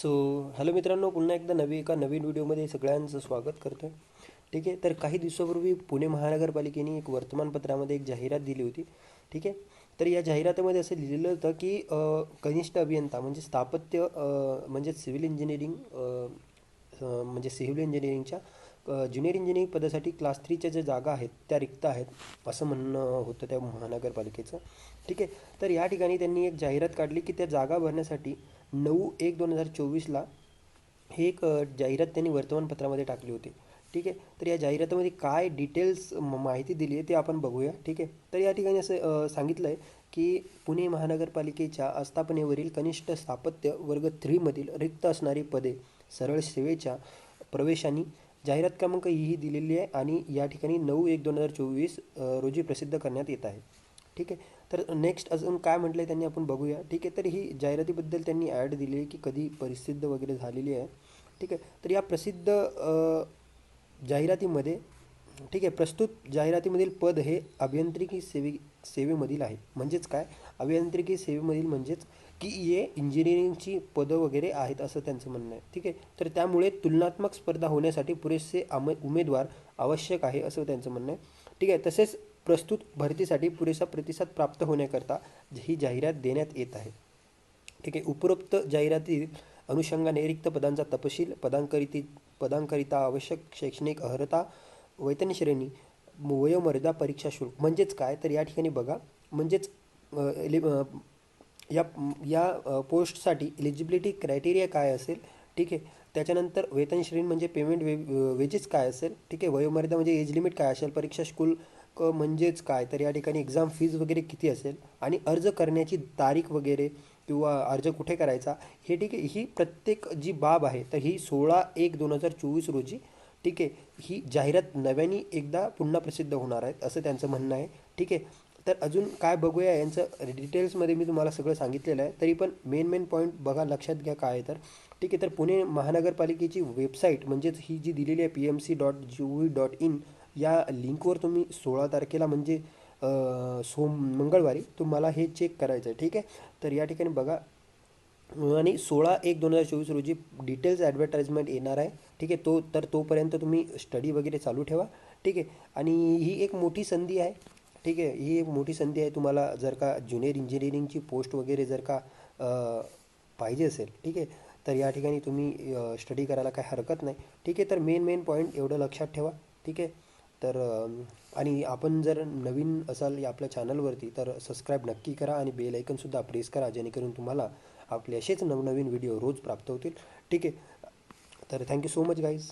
So hello मित्रांनो पुन्हा एकदा नवी एका नवीन व्हिडिओमध्ये सगळ्यांचं स्वागत करतो आहे ठीक आहे तर काही दिवसापूर्वी पुणे महानगरपालिकेने एक वर्तमानपत्रामध्ये एक जाहिरात दिली होती. ठीक आहे तर या जाहिरातीमध्ये असं लिहिलेलं होतं की कनिष्ठ अभियंता म्हणजे स्थापत्य म्हणजे सिव्हिल इंजिनिअरिंग म्हणजे सिव्हिल इंजिनिअरिंगच्या ज्युनियर इंजिनिअरिंग पदासाठी क्लास थ्रीच्या ज्या जागा आहेत त्या रिक्त आहेत असं म्हणणं होतं त्या महानगरपालिकेचं. ठीक आहे तर या ठिकाणी त्यांनी एक जाहिरात काढली की त्या जागा भरण्यासाठी नऊ एक दोन हजार चोवीसला हे एक जाहिरात त्यांनी वर्तमानपत्रामध्ये टाकली होती. ठीक आहे? तर या जाहिरातीमध्ये काय डिटेल्स म- माहिती दिली आहे ते आपण बघूया. ठीक आहे? तर या ठिकाणी असं सांगितलं आहे की पुणे महानगरपालिकेच्या आस्थापनेवरील कनिष्ठ स्थापत्य वर्ग थ्रीमधील रिक्त असणारी पदे सरळ सेवेच्या प्रवेशाने जाहिरात क्रमांक ही दिलेली आहे आणि या ठिकाणी नऊ एक दोन हजार चोवीस रोजी प्रसिद्ध करण्यात येत आहे. ठीक आहे? तर नेक्स्ट अजून काय म्हटलं आहे त्यांनी आपण बघूया. ठीक आहे? तर ही जाहिरातीबद्दल त्यांनी ॲड दिली आहे की कधी प्रसिद्ध वगैरे झालेली आहे. ठीक आहे? तर या प्रसिद्ध जाहिरातीमध्ये ठीक आहे? प्रस्तुत जाहिरातीमधील पद हे अभियांत्रिकी सेवे सेवेमधील आहे. म्हणजेच काय? अभियांत्रिकी सेवेमधील म्हणजेच की ये इंजिनिअरिंगची पदं वगैरे आहेत असं त्यांचं म्हणणं आहे. ठीक आहे? तर त्यामुळे तुलनात्मक स्पर्धा होण्यासाठी पुरेसे आम उमेदवार आवश्यक आहे असं त्यांचं म्हणणं आहे. ठीक आहे? तसेच प्रस्तुत भरतीसाठी पुरेसा प्रतिसाद प्राप्त होण्याकरता ही जाहिरात देण्यात येत आहे. ठीक आहे उपरोक्त जाहिराती अनुषंगाने रिक्त पदांचा तपशील पदांकरिती पदांकरिता आवश्यक शैक्षणिक अर्हता वेतन श्रेणी वयोमर्यादा परीक्षा शुल्क म्हणजेच काय? तर या ठिकाणी बघा म्हणजेच एलि- या या पोस्टसाठी एलिजिबिलिटी क्रायटेरिया काय असेल? ठीक आहे त्याच्यानंतर वेतन श्रेणी म्हणजे पेमेंट वे वेजेस काय असेल? ठीक आहे वयोमर्यादा म्हणजे एज लिमिट काय असेल? परीक्षा शुल्क म्हणजेच काय? तर या ठिकाणी एक्झाम फीज वगैरे किती असेल? आणि अर्ज करण्याची तारीख वगैरे किंवा अर्ज कुठे करायचा? हे ठीक आहे ही प्रत्येक जी बाब आहे तर ही सोळा एक दोन हजार चोवीस रोजी ठीक आहे ही जाहिरात नव्याने एकदा पुन्हा प्रसिद्ध होणार आहेत असं त्यांचं म्हणणं आहे ठीक आहे. तर अजून काय बघूया यांचं डिटेल्समध्ये मी तुम्हाला सगळं सांगितलेलं आहे तरी पण मेन मेन पॉईंट बघा लक्षात घ्या काय आहे तर. ठीक आहे तर पुणे महानगरपालिकेची वेबसाईट म्हणजेच ही जी दिलेली आहे P M C dot G O V dot in या लिंकवर तुम्ही सोळा तारखेला म्हणजे सोम मंगळवारी तुम्हाला हे चेक करायचं आहे. ठीक आहे? तर या ठिकाणी बघा. आणि सोळा एक दोन हजार चोवीस रोजी डिटेल्स ॲडव्हर्टाइजमेंट येणार आहे. ठीक आहे? तो तर तोपर्यंत तुम्ही स्टडी वगैरे चालू ठेवा. ठीक आहे? आणि ही एक मोठी संधी आहे. ठीक आहे? ही एक मोठी संधी आहे तुम्हाला जर का ज्युनियर इंजिनिअरिंगची पोस्ट वगैरे जर का पाहिजे असेल. ठीक आहे? तर या ठिकाणी तुम्ही स्टडी करायला काही हरकत नाही. ठीक आहे? तर मेन मेन पॉईंट एवढं लक्षात ठेवा. ठीक आहे? तर आणि आपण जर नवीन असाल या आपल्या चॅनलवरती तर सबस्क्राईब नक्की करा आणि बेल ऐकनसुद्धा प्रेस करा जेणेकरून तुम्हाला आपले असेच नवनवीन व्हिडिओ रोज प्राप्त होतील. ठीक आहे. तर थँक्यू सो मच गाईज